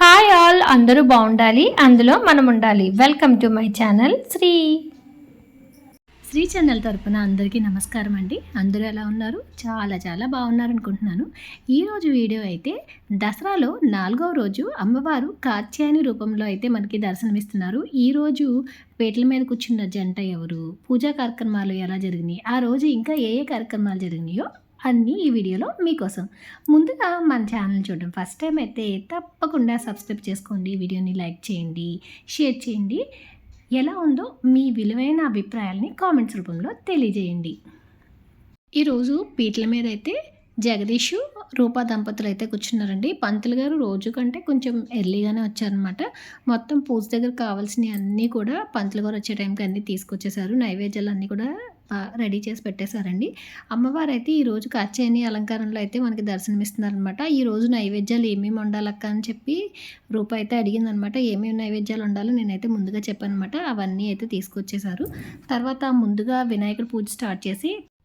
Hi all అందరూ బాగుండాలి అందులో మనం ఉండాలి. Welcome to my channel Shri. Shri channel తరపున అందరికీ నమస్కారం అండి. అందరూ ఎలా ఉన్నారు? చాలా చాలా బాగున్నారు అనుకుంటున్నాను ఈరోజు వీడియో అయితే దసరాలో నాలుగవ రోజు అమ్మవారు కాత్యాయని రూపంలో అయితే మనకి దర్శనమిస్తున్నారు. ఈరోజు పీటల మీద కూర్చున్న జంట ఎవరు? పూజా కార్యక్రమాలు ఎలా జరిగినాయి? ఆ రోజు ఇంకా ఏ ఏ కార్యక్రమాలు జరిగినాయో అన్నీ ఈ వీడియోలో మీకోసం. ముందుగా మన ఛానల్ చూడడం. ఫస్ట్ టైం అయితే తప్పకుండా సబ్స్క్రైబ్ చేసుకోండి వీడియోని లైక్ చేయండి షేర్ చేయండి. ఎలా ఉందో మీ విలువైన అభిప్రాయాల్ని కామెంట్స్ రూపంలో తెలియజేయండి. ఈరోజు పీటల మీద అయితే జగదీషు రూపా దంపతులు అయితే కూర్చున్నారండి. పంతులు గారు రోజు కంటే కొంచెం ఎర్లీగానే వచ్చారనమాట మొత్తం పూజ దగ్గర కావాల్సినవి అన్నీ కూడా పంతులు గారు వచ్చే టైంకి అన్నీ తీసుకొచ్చేసారు. నైవేద్యాలు అన్నీ కూడా రెడీ చేసి పెట్టేశారండి. అమ్మవారు అయితే ఈ రోజు కాచేని అలంకారంలో అయితే మనకి దర్శనమిస్తున్నారనమాట ఈ రోజు నైవేద్యాలు ఏమేమి ఉండాలక్క అని చెప్పి రూప అయితే అడిగిందనమాట ఏమేమి నైవేద్యాలు ఉండాలో నేనైతే ముందుగా చెప్పానమాట అవన్నీ అయితే తీసుకొచ్చేసారు తర్వాత ముందుగా వినాయకుడు పూజ స్టార్ట్ చేసి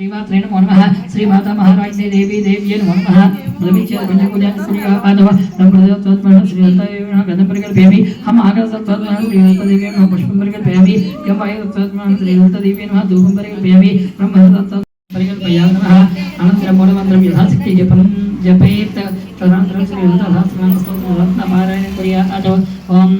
శ్రీమాత్రే నమో నమ. శ్రీమాత మహారాజ్ఞే దేవి దేవ్యే నమో నమ. రవిచ పంచకుజాన శ్రీగా పాదవ నమృదత్వత్మన శ్రీహంతయేన గదపరికల్పయామి హమ ఆగరసత్వత్మన శ్రీహంతదేవ్యే నమ. పుష్పం పరికల్పయామి యమ ఆయతత్వత్మన శ్రీహంతదేవ్యే నమ. ధూపం పరికల్పయామి బ్రహ్మదత్వ పరికల్పయామి నమ. అనంతరం మూలమంత్రం యథాశక్తి జపనం. జపేత్ తదనంతరం శ్రీహంత సహస్రనామ ఓం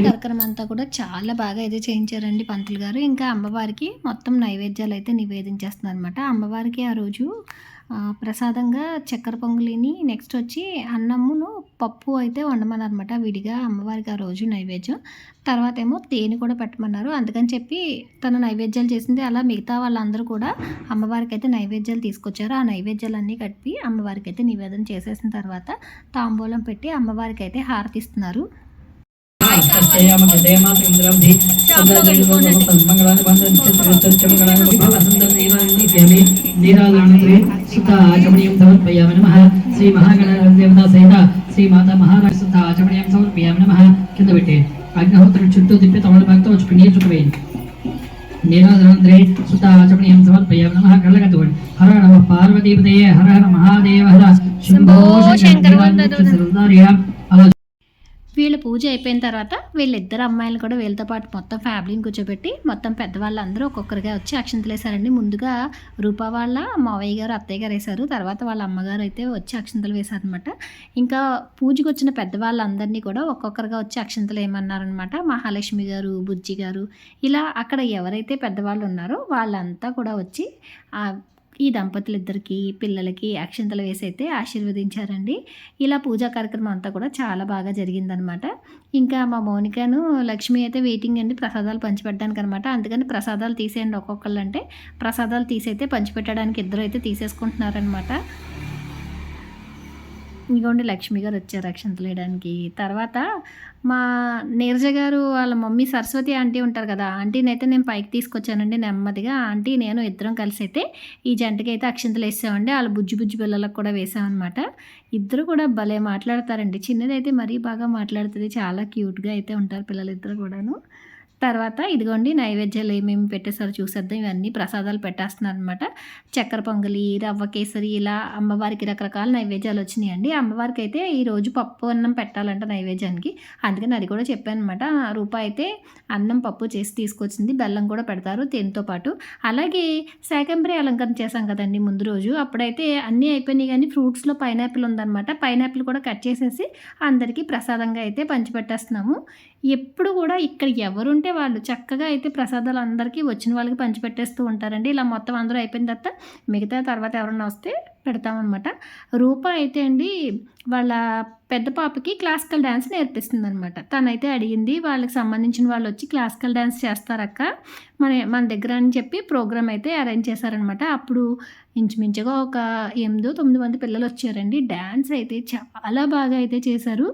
కార్యక్రమం అంతా కూడా చాలా బాగా అయితే చేయించారండి పంతులు గారు. ఇంకా అమ్మవారికి మొత్తం నైవేద్యాలు అయితే నివేదించేస్తున్నారు అనమాట అమ్మవారికి ఆ రోజు ప్రసాదంగా చక్కెర పొంగలిని నెక్స్ట్ వచ్చి అన్నమును పప్పు అయితే వండమన్నారనమాట విడిగా అమ్మవారికి ఆ రోజు నైవేద్యం. తర్వాత ఏమో తేనె కూడా పెట్టమన్నారు. అందుకని చెప్పి తను నైవేద్యాలు చేసింది. అలా మిగతా వాళ్ళందరూ కూడా అమ్మవారికి అయితే నైవేద్యాలు తీసుకొచ్చారు. ఆ నైవేద్యాలన్నీ కట్టి అమ్మవారికి అయితే నివేదన చేసేసిన తర్వాత తాంబూలం పెట్టి అమ్మవారికి అయితే హారతిస్తున్నారు. ఆచమనీయం సమర్పయామి నమ శ్రీ మహాగణదేవత సహిత శ్రీ మాతా మహారాజ శుద్ధ ఆచమనీయం సమర్పయామి నమ కింద పెట్టి అగ్నిహోత్రం చుట్టూ తిప్పి తమలపాకుతో చుట్టూ నీరు చుట్టువేయండి నీరాజనంద్రే శుద్ధ ఆచమనీయం సమర్పయామి నమ కళ్ళగట్టుకోండి హర నమ పార్వతీపదయే హర హర మహాదేవ హర శంభో శంకర అలా వీళ్ళ పూజ అయిపోయిన తర్వాత వీళ్ళిద్దరు అమ్మాయిలు కూడా వీళ్ళతో పాటు మొత్తం ఫ్యామిలీని కూర్చోబెట్టి మొత్తం పెద్దవాళ్ళందరూ ఒక్కొక్కరిగా వచ్చి అక్షంతలు వేశారండి ముందుగా రూపా వాళ్ళ మావయ్య గారు అత్తయ్య గారు వేశారు. తర్వాత వాళ్ళ అమ్మగారు అయితే వచ్చి అక్షంతలు వేశారనమాట ఇంకా పూజకు వచ్చిన పెద్దవాళ్ళందరినీ కూడా ఒక్కొక్కరుగా వచ్చి అక్షంతలు ఏమన్నారనమాట మహాలక్ష్మి గారు బుజ్జి గారు. ఇలా అక్కడ ఎవరైతే పెద్దవాళ్ళు ఉన్నారో వాళ్ళంతా కూడా వచ్చి ఈ దంపతులిద్దరికి పిల్లలకి అక్షింతలు వేసి అయితే ఆశీర్వదించారండి. ఇలా పూజా కార్యక్రమం అంతా కూడా చాలా బాగా జరిగిందనమాట. ఇంకా మా మౌనికను లక్ష్మి అయితే వెయిటింగ్ అండి ప్రసాదాలు పంచిపెట్టడానికి అనమాట అందుకని ప్రసాదాలు తీసేయండి ఒక్కొక్కళ్ళు అంటే ప్రసాదాలు తీసైతే పంచిపెట్టడానికి ఇద్దరు అయితే తీసేసుకుంటున్నారనమాట. ఇంకోండి లక్ష్మి గారు వచ్చారు అక్షంతలు వేయడానికి తర్వాత మా నీరజ గారు వాళ్ళ మమ్మీ సరస్వతి ఆంటీ ఉంటారు కదా ఆంటీని అయితే నేను పైకి తీసుకొచ్చానండి నెమ్మదిగా. ఆంటీ నేను ఇద్దరం కలిసి అయితే ఈ జంటకి అయితే అక్షంతలు వేసామండి. వాళ్ళ బుజ్జి బుజ్జి పిల్లలకు కూడా వేసామన్నమాట. ఇద్దరు కూడా భలే మాట్లాడతారండి. చిన్నదైతే మరీ బాగా మాట్లాడుతుంది. చాలా క్యూట్గా అయితే ఉంటారు పిల్లలు ఇద్దరు కూడాను. తర్వాత ఇదిగోండి నైవేద్యాలు ఏమేమి పెట్టేసారో చూసేద్దాం. ఇవన్నీ ప్రసాదాలు పెట్టేస్తున్నారు అనమాట చక్కెర పొంగలి రవ్వ కేసరి ఇలా అమ్మవారికి రకరకాల నైవేద్యాలు వచ్చినాయండి. అమ్మవారికి అయితే ఈరోజు పప్పు అన్నం పెట్టాలంట నైవేద్యానికి. అందుకని అది కూడా చెప్పాను అనమాట రూపాయి అయితే అన్నం పప్పు చేసి తీసుకొచ్చింది. బెల్లం కూడా పెడతారు తేనెతో పాటు. అలాగే శాకంబరి అలంకరణ చేశాం కదండి ముందు రోజు. అప్పుడైతే అన్నీ అయిపోయినాయి కానీ ఫ్రూట్స్లో పైనాపిల్ ఉందన్నమాట. పైనాపిల్ కూడా కట్ చేసేసి అందరికీ ప్రసాదంగా అయితే పంచిపెట్టేస్తున్నాము. ఎప్పుడు కూడా ఇక్కడ ఎవరుంటే ఏంటంటే వాళ్ళు చక్కగా అయితే ప్రసాదాలు అందరికీ వచ్చిన వాళ్ళకి పంచిపెట్టేస్తూ ఉంటారండి. ఇలా మొత్తం అందరూ అయిపోయిన తర్వాత మిగతా తర్వాత ఎవరన్నా వస్తే పెడతామన్నమాట. రూప అయితే అండి వాళ్ళ పెద్ద పాపకి క్లాసికల్ డ్యాన్స్ నేర్పిస్తుంది అనమాట తనైతే అడిగింది వాళ్ళకి సంబంధించిన వాళ్ళు వచ్చి క్లాసికల్ డ్యాన్స్ చేస్తారక్క. మన మన దగ్గర అని చెప్పి ప్రోగ్రామ్ అయితే అరేంజ్ చేశారనమాట అప్పుడు ఇంచుమించుగా ఒక ఎనిమిదో తొమ్మిది మంది పిల్లలు వచ్చారండి. డ్యాన్స్ అయితే చాలా బాగా అయితే చేశారు.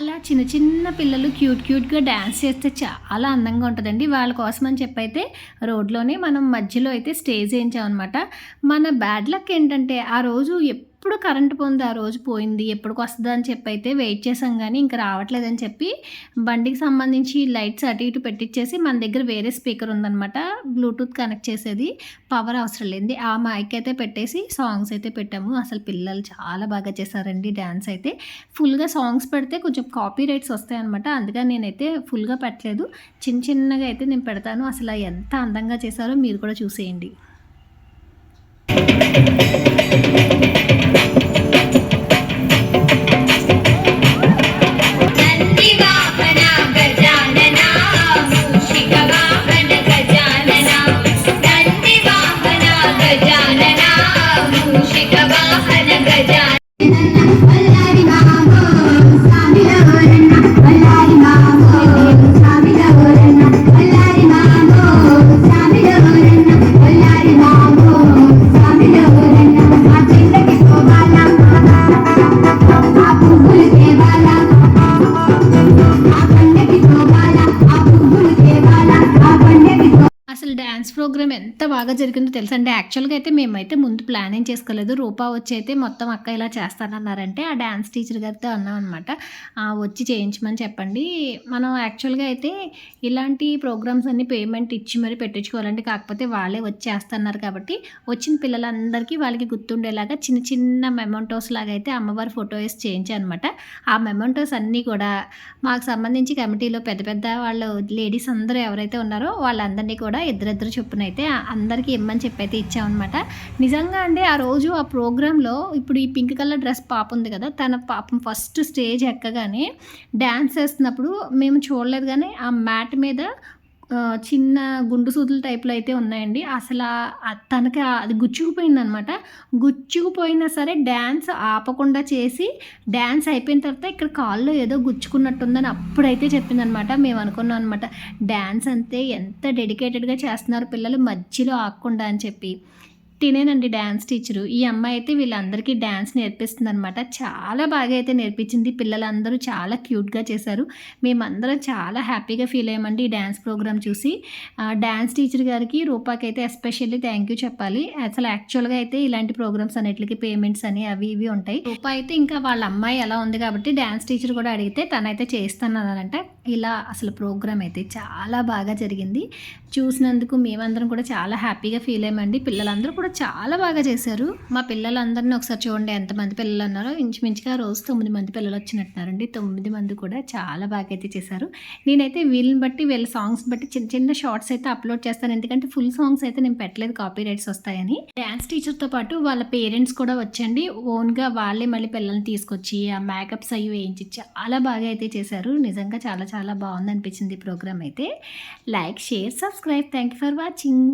అలా చిన్న చిన్న పిల్లలు క్యూట్ క్యూట్గా డ్యాన్స్ చేస్తే చాలా అందంగా ఉంటుందండి. వాళ్ళ కోసం అని చెప్పైతే రోడ్లోనే మనం మధ్యలో అయితే స్టేజ్ వేయించామన్నమాట. మన బ్యాడ్ లక్ ఏంటంటే ఆ రోజు ఎప్పుడు కరెంట్ పోయింది ఆ రోజు పోయింది ఎప్పటికి వస్తుంది అని చెప్పి అయితే వెయిట్ చేసాం కానీ ఇంకా రావట్లేదని చెప్పి బండికి సంబంధించి లైట్స్ అటు ఇటు పెట్టించేసి మన దగ్గర వేరే స్పీకర్ ఉందన్నమాట బ్లూటూత్ కనెక్ట్ చేసేది పవర్ అవసరం లేనిది. ఆ మైక్ అయితే పెట్టేసి సాంగ్స్ అయితే పెట్టాము. అసలు పిల్లలు చాలా బాగా చేశారండి డ్యాన్స్ అయితే. ఫుల్గా సాంగ్స్ పెడితే కొంచెం కాపీ రైట్స్ వస్తాయి అనమాట అందుకని నేనైతే ఫుల్గా పెట్టలేదు. చిన్న చిన్నగా అయితే నేను పెడతాను. అసలు ఎంత అందంగా చేశారో మీరు కూడా చూసేయండి. ప్రోగ్రామ్ ఎంత బాగా జరిగిందో తెలుసా. అండి యాక్చువల్గా అయితే మేమైతే ముందు ప్లానింగ్ చేసుకోలేదు. రూపా వచ్చి అయితే మొత్తం అక్క ఇలా చేస్తానన్నారంటే ఆ డ్యాన్స్ టీచర్ గారితో అన్నాం అనమాట వచ్చి చేయించమని చెప్పండి. మనం యాక్చువల్గా అయితే ఇలాంటి ప్రోగ్రామ్స్ అన్ని పేమెంట్ ఇచ్చి మరి పెట్టించుకోవాలండి. కాకపోతే వాళ్ళే వచ్చి చేస్తున్నారు కాబట్టి వచ్చిన పిల్లలందరికీ వాళ్ళకి గుర్తుండేలాగా చిన్న చిన్న మెమోంటోస్ లాగా అయితే అమ్మవారి ఫోటో వేసి చేయించాను అనమాట ఆ మెమెంటోస్ అన్నీ కూడా మాకు సంబంధించి కమిటీలో పెద్ద పెద్ద వాళ్ళు లేడీస్ అందరూ ఎవరైతే ఉన్నారో వాళ్ళందరినీ కూడా ఇద్దరిద్దరు చొప్పున అయితే అందరికీ ఇమ్మని చెప్పి అయితే ఇచ్చామన్నమాట. నిజంగా అండి ఆ రోజు ఆ ప్రోగ్రాంలో ఇప్పుడు ఈ పింక్ కలర్ డ్రెస్ పాప ఉంది కదా తన పాపం ఫస్ట్ స్టేజ్ ఎక్కగానే డ్యాన్స్ వేస్తున్నప్పుడు మేము చూడలేదు కానీ ఆ మ్యాట్ మీద చిన్న గుండు సూదుల టైప్లో అయితే ఉన్నాయండి. అసలు తనకి అది గుచ్చుకుపోయింది అనమాట గుచ్చుకుపోయినా సరే డ్యాన్స్ ఆపకుండా చేసి డ్యాన్స్ అయిపోయిన తర్వాత ఇక్కడ కాల్లో ఏదో గుచ్చుకున్నట్టుందని అప్పుడైతే చెప్పిందనమాట. మేము అనుకున్నాం అనమాట డ్యాన్స్ అంతే ఎంత డెడికేటెడ్గా చేస్తున్నారు పిల్లలు మధ్యలో ఆగకుండా అని చెప్పి. తినేనండి డ్యాన్స్ టీచరు. ఈ అమ్మాయి అయితే వీళ్ళందరికీ డ్యాన్స్ నేర్పిస్తుంది అనమాట చాలా బాగా అయితే నేర్పించింది. పిల్లలందరూ చాలా క్యూట్గా చేశారు. మేమందరం చాలా హ్యాపీగా ఫీల్ అయ్యామండి ఈ డ్యాన్స్ ప్రోగ్రామ్ చూసి. డ్యాన్స్ టీచర్ గారికి రూపాకి అయితే ఎస్పెషల్లీ థ్యాంక్ యూ చెప్పాలి. అసలు యాక్చువల్గా అయితే ఇలాంటి ప్రోగ్రామ్స్ అన్నిటికి పేమెంట్స్ అని అవి ఇవి ఉంటాయి. రూపా అయితే ఇంకా వాళ్ళ అమ్మాయి ఎలా ఉంది కాబట్టి డ్యాన్స్ టీచర్ కూడా అడిగితే తనైతే చేస్తానన్నారంట ఇలా అసలు ప్రోగ్రామ్ అయితే చాలా బాగా జరిగింది. చూసినందుకు మేమందరం కూడా చాలా హ్యాపీగా ఫీల్ అయ్యామండి. పిల్లలందరూ కూడా కూడా చాలా బాగా చేశారు. మా పిల్లలందరినీ ఒకసారి చూడండి ఎంతమంది పిల్లలు ఉన్నారో. ఇంచుమించుగా రోజు తొమ్మిది మంది పిల్లలు వచ్చినట్టున్నారండి. తొమ్మిది మంది కూడా చాలా బాగా అయితే చేశారు. నేనైతే వీళ్ళని బట్టి వీళ్ళ సాంగ్స్ బట్టి చిన్న చిన్న షార్ట్స్ అయితే అప్లోడ్ చేస్తాను. ఎందుకంటే ఫుల్ సాంగ్స్ అయితే నేను పెట్టలేదు కాపీ రైట్స్ వస్తాయని డ్యాన్స్ టీచర్తో పాటు వాళ్ళ పేరెంట్స్ కూడా వచ్చండి. ఓన్గా వాళ్ళే మళ్ళీ పిల్లల్ని తీసుకొచ్చి ఆ మేకప్స్ అవి వేయించి చాలా బాగా అయితే చేశారు. నిజంగా చాలా చాలా బాగుంది అనిపించింది ప్రోగ్రామ్ అయితే. Like share subscribe thank you for watching